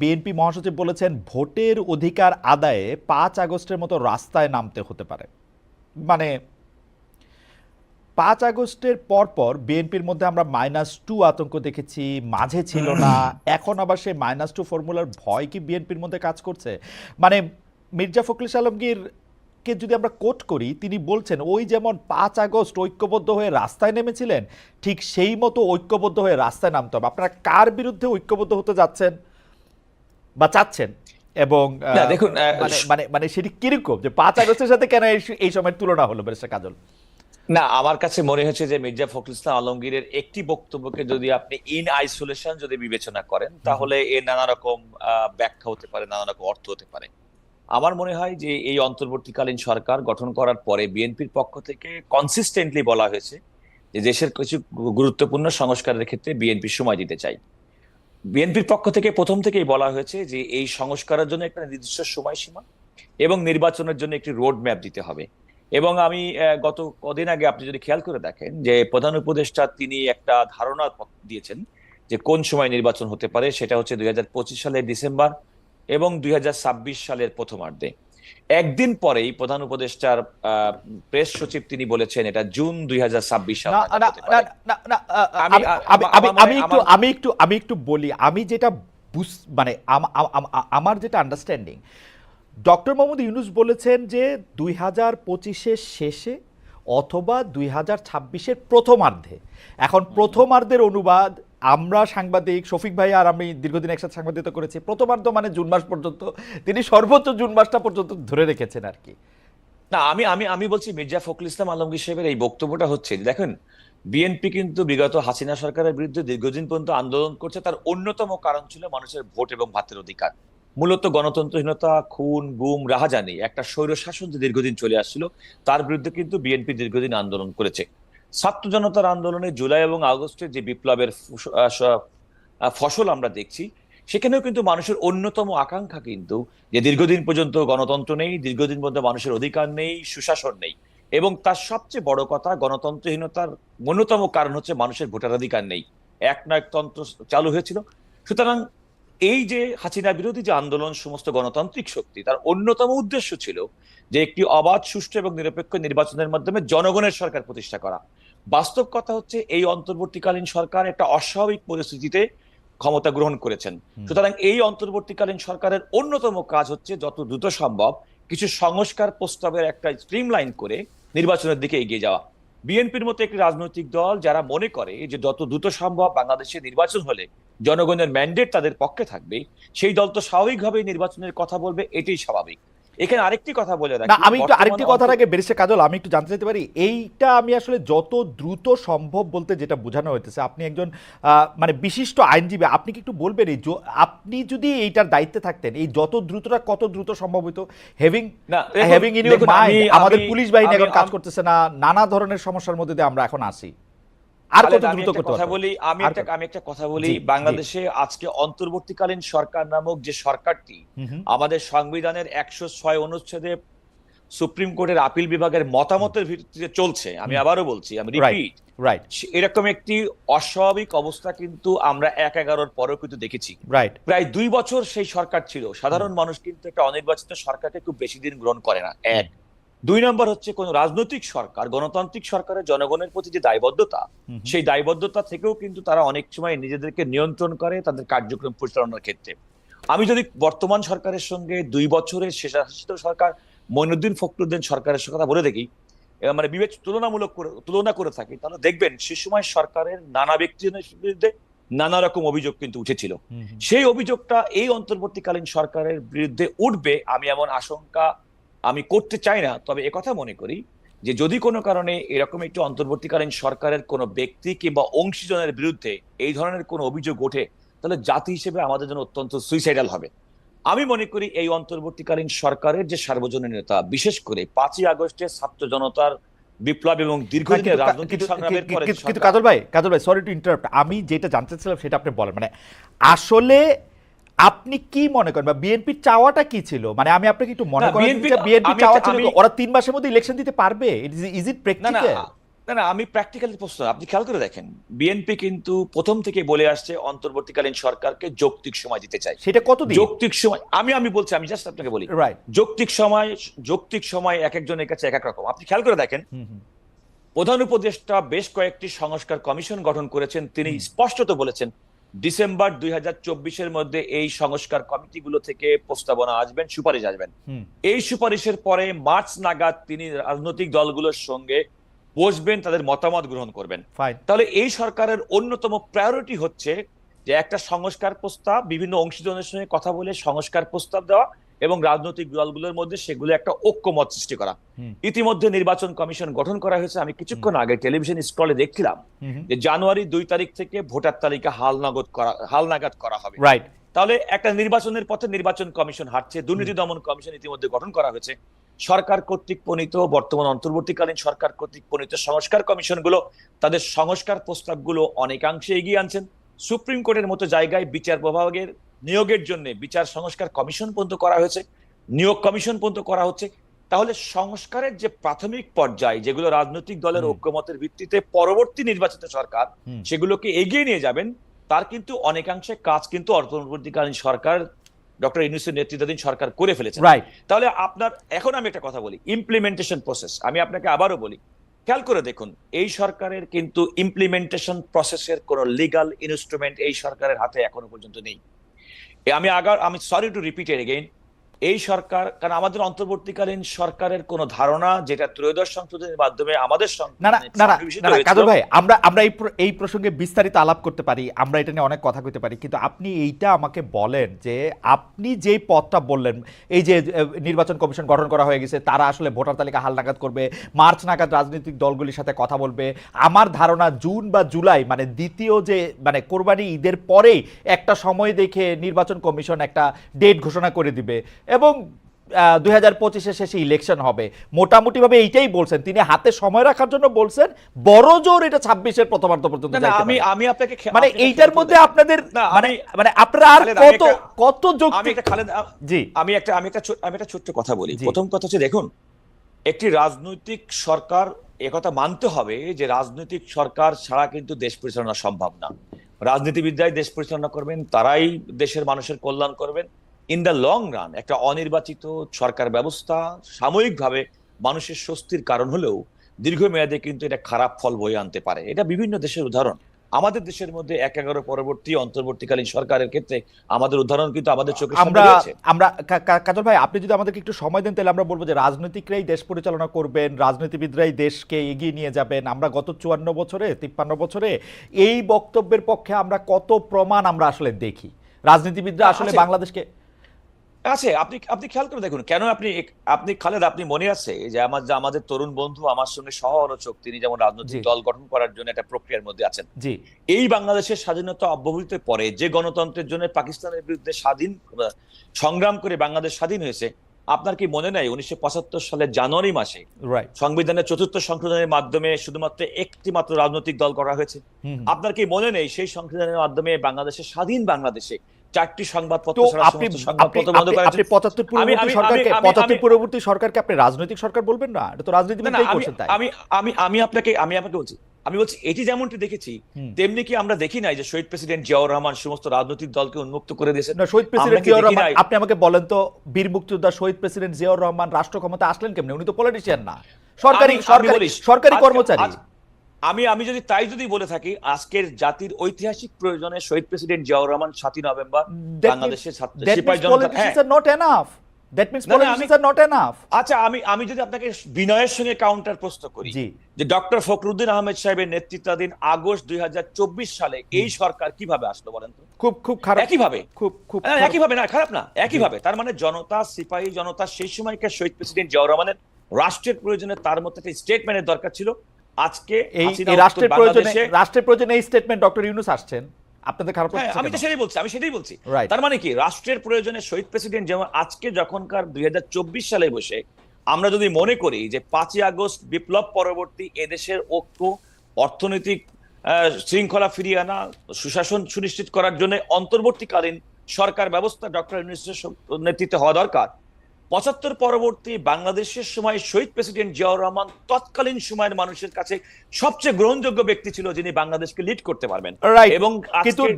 BNP মহাসচিব বলেছেন ভোটের অধিকার আদায়ে পাঁচ আগস্টের মতো রাস্তায় নামতে হতে পারে। মানে পাঁচ আগস্টের পরপর বিএনপির মধ্যে আমরা মাইনাস টু আতঙ্ক দেখেছি মাঝে ছিল না এখন আবার সেই মাইনাস টু ফর্মুলার ভয় কি বিএনপির মধ্যে কাজ করছে? মানে মির্জা ফখরুল আলমগীর কে যদি আমরা কোট করি তিনি বলছেন ওই যেমন পাঁচ আগস্ট ঐক্যবদ্ধ হয়ে রাস্তায় নেমেছিলেন ঠিক সেই মতো ঐক্যবদ্ধ হয়ে রাস্তায় নামতে হবে। আপনারা কার বিরুদ্ধে ঐক্যবদ্ধ হতে যাচ্ছেন? বা চাচ্ছেন? এবং দেখুন, মানে মানে মানে সেটি কীরকম? যে পাঁচ আগস্টের সাথে কেন এই- সময়ের তুলনা হলো বেরেস্টার কাজল? না আমার কাছে মনে হচ্ছে যে মির্জা ফখরুল ইসলাম আলমগীরের একটি বক্তব্যকে যদি আপনি ইন আইসোলেশন যদি বিবেচনা করেন তাহলে এর নানা রকম ব্যাখ্যা হতে পারে নানা রকম অর্থ হতে পারে। আমার মনে হয় যে এই অন্তর্বর্তীকালীন সরকার গঠন করার পরে বিএনপির পক্ষ থেকে কনসিস্টেন্টলি বলা হয়েছে যে দেশের কিছু গুরুত্বপূর্ণ সংস্কারের ক্ষেত্রে বিএনপি সময় দিতে চাই বিএনপির পক্ষ থেকে প্রথম থেকেই বলা হয়েছে যে এই সংস্কারের জন্য একটা নির্দিষ্ট সময়সীমা এবং নির্বাচনের জন্য একটি রোড ম্যাপ দিতে হবে। এবং আমি গত কদিন আগে আপনি যদি খেয়াল করে দেখেন যে প্রধান উপদেষ্টা তিনি একটা ধারণা দিয়েছেন যে কোন সময় নির্বাচন হতে পারে, সেটা হচ্ছে দুই হাজার পঁচিশ সালের ডিসেম্বর এবং দুই হাজার ছাব্বিশ সালের প্রথমার্ধে। একদিন পরেই প্রধান উপদেষ্টার প্রেস সচিব তিনি বলেছেন এটা জুন দুই সাল না নাগাদ না হতে পারে। না, না, না, আ, আ, আমি- মনে- একটু আমি একটু আমি একটু বলি আমি যেটা বুঝ- মানে আমার যেটা আন্ডারস্ট্যান্ডিং ডক্টর মোহাম্মদ ইউনুস বলেছেন যে দুই হাজার পঁচিশের শেষে অথবা দুই হাজার ছাব্বিশের প্রথমার্ধে এখন প্রথমার্ধের অনুবাদ আমরা সাংবাদিক শফিক ভাই আর আমি দীর্ঘদিন একসাথে সাংবাদিকতা করেছি প্রথমার্ধ মানে জুন মাস পর্যন্ত, তিনি সর্বোচ্চ জুন মাসটা পর্যন্ত ধরে রেখেছেন আর কি। না, আমি আমি আমি বলছি মির্জা ফখরুল ইসলাম আলমগীর সাহেবের এই বক্তব্যটা হচ্ছে, দেখেন, বিএনপি কিন্তু বিগত হাসিনা সরকারের বিরুদ্ধে দীর্ঘদিন পর্যন্ত আন্দোলন করছে, তার অন্যতম কারণ ছিল মানুষের ভোট এবং ভাতের অধিকার। মূলত গণতন্ত্রহীনতা, খুন, গুম, রাহাজানি, একটা স্বৈর শাসন যে দীর্ঘদিন চলে আসছিল, তার বিরুদ্ধে কিন্তু বিএনপি দীর্ঘদিন আন্দোলন করেছে। ছাত্র জনতার আন্দোলনে জুলাই এবং আগস্টে যে বিপ্লবের ফসল আমরা দেখছি, সেখানেও কিন্তু মানুষের অন্যতম আকাঙ্ক্ষা কিন্তু যে দীর্ঘদিন পর্যন্ত গণতন্ত্র নেই, দীর্ঘদিন পর্যন্ত মানুষের অধিকার নেই, সুশাসন নেই। এবং তার সবচেয়ে বড় কথা, গণতন্ত্রহীনতার অন্যতম কারণ হচ্ছে মানুষের ভোটাধিকার নেই। এক না তন্ত্র চালু হয়েছিল। সুতরাং এই যে হাসিনা বিরোধী যে আন্দোলন সমস্ত গণতান্ত্রিক শক্তি তার অন্যতম উদ্দেশ্য ছিল যে একটি অবাধ সুষ্ঠু এবং নিরপেক্ষ নির্বাচনের মাধ্যমে জনগণের সরকার প্রতিষ্ঠা করা। বাস্তব কথা হচ্ছে এই অন্তর্বর্তীকালীন সরকার একটা অস্বাভাবিক পরিস্থিতিতে ক্ষমতা গ্রহণ করেছেন। সুতরাং এই অন্তর্বর্তীকালীন সরকারের অন্যতম কাজ হচ্ছে যত দ্রুত সম্ভব কিছু সংস্কার প্রস্তাবের একটা স্ট্রিমলাইন করে নির্বাচনের দিকে এগিয়ে যাওয়া। বিএনপির মতো একটি রাজনৈতিক দল যারা মনে করে যে যত দ্রুত সম্ভব বাংলাদেশে নির্বাচন হলে জনগণের ম্যান্ডেট তাদের পক্ষে থাকবে। সেই দল তো স্বাভাবিকভাবেই নির্বাচনের কথা বলবে এটাই স্বাভাবিক। এখানে আরেকটি কথা বলে রাখি আমি একটু আরেকটি কথার আগে বেরিসে কাজল আমি একটু জানতে চাইতে পারি এইটা আমি আসলে যত দ্রুত সম্ভব বলতে যেটা বোঝানো হইতেছে আপনি একজন মানে বিশিষ্ট আইনজীবী আপনি কি একটু বলবেন এই আপনি যদি এইটার দায়িত্বে থাকতেন এই যত দ্রুতটা কত দ্রুত সম্ভব হইতো? হ্যাভিং না, হ্যাভিং ইন ইউর মাইন্ড আমাদের পুলিশ বাহিনী এখন কাজ করতেছে না নানা ধরনের সমস্যার মধ্যে দিয়ে আমরা এখন আসি আর কত দ্রুত করতে কথা বলি আমি একটা আমি একটা কথা বলি। বাংলাদেশে আজকে অন্তর্বর্তীকালীন সরকার নামক যে সরকারটি। আমাদের সংবিধানের একশো ছয় অনুচ্ছেদে সুপ্রিম কোর্টের আপিল বিভাগের মতামতের ভিত্তিতে চলছে আমি আবারও বলছি আমি. রিপিট রাইট এরকম একটি অস্বাভাবিক অবস্থা কিন্তু আমরা এক এগারোর পরেও কিন্তু দেখেছি। রাইট প্রায় দুই বছর সেই সরকার ছিল। সাধারণ মানুষ কিন্তু একটা অনির্বাচিত সরকারকে খুব বেশি দিন গ্রহণ করে না। এক। দুই নম্বর হচ্ছে কোন রাজনৈতিক সরকার গণতান্ত্রিক সরকারের জনগণের প্রতি যে দায়বদ্ধতা। সেই দায়বদ্ধতা থেকেও কিন্তু তারা অনেক সময় নিজেদেরকে নিয়ন্ত্রণ করে তাদের কার্যক্রম পরিচালনার ক্ষেত্রে আমি যদি বর্তমান সরকারের সঙ্গে দুই বছরের শেষাশিত সরকার মইনুদ্দিন ফখরুদ্দিন সরকারের সঙ্গে কথা বলে দেখি মানে বিবেচ তুলনামূলক করে তুলনা করে থাকি তাহলে দেখবেন সে সময় সরকারের নানা ব্যক্তিজনের বিরুদ্ধে নানা রকম অভিযোগ কিন্তু উঠেছিল। সেই অভিযোগটা এই অন্তর্বর্তীকালীন সরকারের বিরুদ্ধে উঠবে আমি এমন আশঙ্কা আমি করতে চাই না তবে একথা মনে করি যে যদি কোনো কারণে এরকম একটি অন্তর্বর্তীকালীন সরকারের কোনো ব্যক্তি কিংবা অংশীজনের বিরুদ্ধে এই ধরনের কোনো অভিযোগ ওঠে তাহলে জাতি হিসেবে আমাদের জন্য অত্যন্ত সুইসাইডাল হবে। আমি মনে করি এই অন্তর্বর্তীকালীন সরকারের যে সার্বজনীন নেতা বিশেষ করে পাঁচই আগস্টের ছাত্র জনতার বিপ্লব এবং দীর্ঘদিনের রাজনৈতিক সংগ্রামের পরে কিন্তু- কাজল ভাই কাজল ভাই সরি টু ইন্টারাপ্ট আমি যেটা জানতে চাইছিলাম সেটা আপনি বলেন মানে আসলে আপনি কি মনে করেন বা বিএনপির চাওয়াটা কি ছিল? মানে আমি আপনাকে একটু মনে করেন বিএনপি চাওয়া ছিল ওরা তিন মাসের মধ্যে ইলেকশন দিতে পারবে? ইজ ইট না না প্র্যাকটিক্যাল না না আমি প্র্যাকটিক্যালি প্রশ্ন আপনি খেয়াল করে দেখেন বিএনপি কিন্তু প্রথম থেকে বলে আসছে অন্তর্বর্তীকালীন সরকারকে যৌক্তিক সময় দিতে চাই। সেটা কত যৌক্তিক সময় আমি আমি বলছি আমি জাস্ট আপনাকে বলি। যৌক্তিক সময় যৌক্তিক সময় এক একজনের কাছে এক এক রকম। আপনি খেয়াল করে দেখেন প্রধান উপদেষ্টা বেশ কয়েকটি সংস্কার কমিশন গঠন করেছেন। তিনি স্পষ্টত বলেছেন ডিসেম্বর দুই হাজার মধ্যে এই সংস্কার কমিটিগুলো থেকে প্রস্তাবনা আসবেন সুপারিশ আসবেন। এই সুপারিশের পরে মার্চ নাগাদ তিনি রাজনৈতিক দলগুলোর সঙ্গে বসবেন তাদের মতামত গ্রহণ করবেন। তাহলে এই সরকারের অন্যতম প্রায়োরিটি হচ্ছে যে একটা সংস্কার প্রস্তাব বিভিন্ন অংশীজনের সঙ্গে কথা বলে সংস্কার প্রস্তাব দেওয়া এবং রাজনৈতিক দলগুলোর মধ্যে সেগুলো একটা ঐক্যমত সৃষ্টি করা। ইতিমধ্যে নির্বাচন কমিশন গঠন করা হয়েছে। আমি কিছুক্ষণ আগে টেলিভিশন স্ক্রলে দেখছিলাম যে জানুয়ারি দুই তারিখ থেকে ভোটার তালিকা হালনাগদ করা হালনাগাদ করা হবে। রাইট তাহলে একটা নির্বাচনের পথে নির্বাচন কমিশন হাঁটছে দুর্নীতি দমন কমিশন ইতিমধ্যে গঠন করা হয়েছে। সরকার কর্তৃক প্রণীত বর্তমান অন্তর্বর্তীকালীন সরকার কর্তৃক প্রণীত সংস্কার কমিশনগুলো তাদের সংস্কার প্রস্তাবগুলো অনেকাংশে এগিয়ে আনছেন। সুপ্রিম কোর্টের মতো জায়গায় বিচার বিভাগের নিয়োগের জন্য বিচার সংস্কার কমিশন পর্যন্ত করা হয়েছে নিয়োগ কমিশন পর্যন্ত করা হচ্ছে। তাহলে সংস্কারের যে প্রাথমিক পর্যায় যেগুলো রাজনৈতিক দলের ঐক্যমতের ভিত্তিতে পরবর্তী নির্বাচিত সরকার সেগুলোকে এগিয়ে নিয়ে যাবেন তার কিন্তু অনেকাংশে কাজ কিন্তু অন্তর্বর্তীকালীন সরকার ডক্টর ইউনুসের নেতৃত্বাধীন সরকার করে ফেলেছে তাহলে আপনার এখন আমি একটা কথা বলি ইমপ্লিমেন্টেশন প্রসেস আমি আপনাকে আবারও বলি খেয়াল করে দেখুন এই সরকারের কিন্তু ইমপ্লিমেন্টেশন প্রসেসের কোনো লিগাল ইনস্ট্রুমেন্ট এই সরকারের হাতে এখনও পর্যন্ত নেই। আমি আগার আমি সরি টু রিপিট এর এগেইন এই সরকার কারণ আমাদের অন্তর্বর্তীকালীন সরকারের কোনো ধারণা যেটা ত্রয়োদশ সংশোধনের মাধ্যমে আমাদের না না না না সংবিধানে না না হয়েছিল, কাজল ভাই আমরা আমরা এই এই প্রসঙ্গে বিস্তারিত আলাপ করতে পারি আমরা এটা নিয়ে অনেক কথা কইতে পারি কিন্তু আপনি এইটা আমাকে বলেন যে আপনি যেই পথটা বললেন এই যে নির্বাচন কমিশন গঠন করা হয়ে গেছে তারা আসলে ভোটার তালিকা হালনাগাদ করবে মার্চ নাগাদ রাজনৈতিক দলগুলির সাথে কথা বলবে আমার ধারণা জুন বা জুলাই মানে দ্বিতীয় যে মানে কোরবানি ঈদের পরেই একটা সময় দেখে নির্বাচন কমিশন একটা ডেট ঘোষণা করে দিবে এবং দুই হাজার পঁচিশের শেষে ইলেকশন হবে। মোটামুটিভাবে এইটাই বলছেন। তিনি হাতে সময় রাখার জন্য বলছেন বড় জোর এটা ছাব্বিশের প্রথমার্ধ পর্যন্ত আমি আমি আপনাকে মানে এইটার মধ্যে আপনাদের মানে মানে আপনারা আর কত কত। যুক্তি আমি একটা খালেদ জি। আমি একটা আমি একটা আমি একটা ছোট্ট কথা বলি। প্রথম কথা হচ্ছে দেখুন একটি রাজনৈতিক সরকার একথা মানতে হবে যে রাজনৈতিক সরকার ছাড়া কিন্তু দেশ পরিচালনা সম্ভব না। রাজনীতিবিদরাই দেশ পরিচালনা করবেন তারাই দেশের মানুষের কল্যাণ করবেন। ইন দ্য লং রান একটা অনির্বাচিত সরকার ব্যবস্থা সাময়িকভাবে মানুষের স্বস্তির কারণ হলেও দীর্ঘমেয়াদে কিন্তু এটা খারাপ ফল বয়ে আনতে পারে। এটা বিভিন্ন দেশের উদাহরণ। আমাদের দেশের মধ্যে এক এগারো পরবর্তী অন্তর্বর্তীকালীন সরকারের ক্ষেত্রে আমাদের উদাহরণ কিন্তু আমাদের সামনে আমরা আমরা কাজল ভাই আপনি যদি আমাদেরকে একটু সময় দেন তাহলে আমরা বলব যে রাজনৈতিকরাই দেশ পরিচালনা করবেন রাজনীতিবিদরাই দেশকে এগিয়ে নিয়ে যাবেন। আমরা গত চুয়ান্ন বছরে তিপ্পান্ন বছরে এই বক্তব্যের পক্ষে আমরা কত প্রমাণ আমরা আসলে দেখি। রাজনীতিবিদরা আসলে বাংলাদেশকে আছে আপনি আপনি খেয়াল করে দেখুন কেন আপনি আপনি খালেদ আপনি মনে আছে যে আমার যে আমাদের তরুণ বন্ধু আমার সঙ্গে সহ আলোচক তিনি যেমন রাজনৈতিক দল গঠন করার জন্য একটা প্রক্রিয়ার মধ্যে আছেন। জি। এই বাংলাদেশের স্বাধীনতা অব্যবহিতের পরে যে গণতন্ত্রের জন্য পাকিস্তানের বিরুদ্ধে স্বাধীন সংগ্রাম করে বাংলাদেশ স্বাধীন হয়েছে আপনার কি মনে নাই উনিশশো পঁচাত্তর সালের জানুয়ারি মাসে সংবিধানের চতুর্থ সংশোধনের মাধ্যমে শুধুমাত্র একটি মাত্র রাজনৈতিক দল করা হয়েছে? আপনার কি মনে নেই সেই সংশোধনের মাধ্যমে বাংলাদেশের স্বাধীন বাংলাদেশে চারটি সংবাদপত্র আপনি আপনি। পঁচাত্তর পূর্ববর্তী সরকারকে পঁচাত্তর পূর্ববর্তী সরকারকে আপনি রাজনৈতিক সরকার বলবেন না? এটা তো না, আমি আমি আপনাকে আমি আপনাকে বলছি। আমি বলছি এটি যেমনটি দেখেছি তেমনি কি আমরা দেখি নাই যে শহীদ প্রেসিডেন্ট জিয়াউর রহমান সমস্ত রাজনৈতিক দলকে উন্মুক্ত করে দিয়েছেন? না শহীদ প্রেসিডেন্ট জিয়াউর রহমান আপনি আমাকে বলেন তো বীর মুক্তিযোদ্ধা শহীদ প্রেসিডেন্ট জিয়াউর রহমান রাষ্ট্র ক্ষমতা আসলেন কেমনে? উনি তো পলিটিশিয়ান না। সরকারি সরকারি সরকারি কর্মচারী। আমি আমি যদি তাই যদি বলে থাকি আজকের জাতির ঐতিহাসিক প্রয়োজনে শহীদ প্রেসিডেন্ট জিয়াউর রহমান সাতই নভেম্বর বাংলাদেশের হ্যাঁ। আচ্ছা আমি আমি যদি আপনাকে বিনয়ের সঙ্গে কাউন্টার প্রশ্ন করি যে ডক্টর ফখরুদ্দিন আহমেদ সাহেবের নেতৃত্বাধীন আগস্ট দুই হাজার চব্বিশ সালে এই সরকার কীভাবে আসলো বলেন তো? খুব খুব খারাপ একইভাবে? খুব খুব খারাপ। একইভাবে না খারাপ না একইভাবে। তার মানে জনতা সিপাহী জনতা সেই সময়কার শহীদ প্রেসিডেন্ট জিয়াউর রহমানের রাষ্ট্রের প্রয়োজনে তার মধ্যে একটা স্টেটমেন্টের দরকার ছিল। আজকে এই রাষ্ট্রের প্রয়োজনে রাষ্ট্রের প্রয়োজনে এই স্টেটমেন্ট ডক্টর ইউনুস আসছেন। আপনাদের খারাপ হ্যাঁ আমি তো সেটাই বলছি আমি সেটাই বলছি। তার মানে কি রাষ্ট্রের প্রয়োজনে শহীদ প্রেসিডেন্ট যেমন আজকে যখনকার দুই সালে বসে আমরা যদি মনে করি যে পাঁচই আগস্ট বিপ্লব পরবর্তী এদেশের ঐক্য অর্থনৈতিক শৃঙ্খলা ফিরিয়ে আনা সুশাসন সুনিশ্চিত করার জন্য অন্তর্বর্তীকালীন সরকার ব্যবস্থা ডক্টর ইউনুসের নেতৃত্বে হওয়া দরকার পঁচাত্তর পরবর্তী বাংলাদেশের সময় শহীদ প্রেসিডেন্ট জিয়াউর রহমান তৎকালীন সময়ের মানুষের কাছে সবচেয়ে গ্রহণযোগ্য ব্যক্তি ছিল যিনি বাংলাদেশকে লিড করতে পারবেন। এবং কিন্তু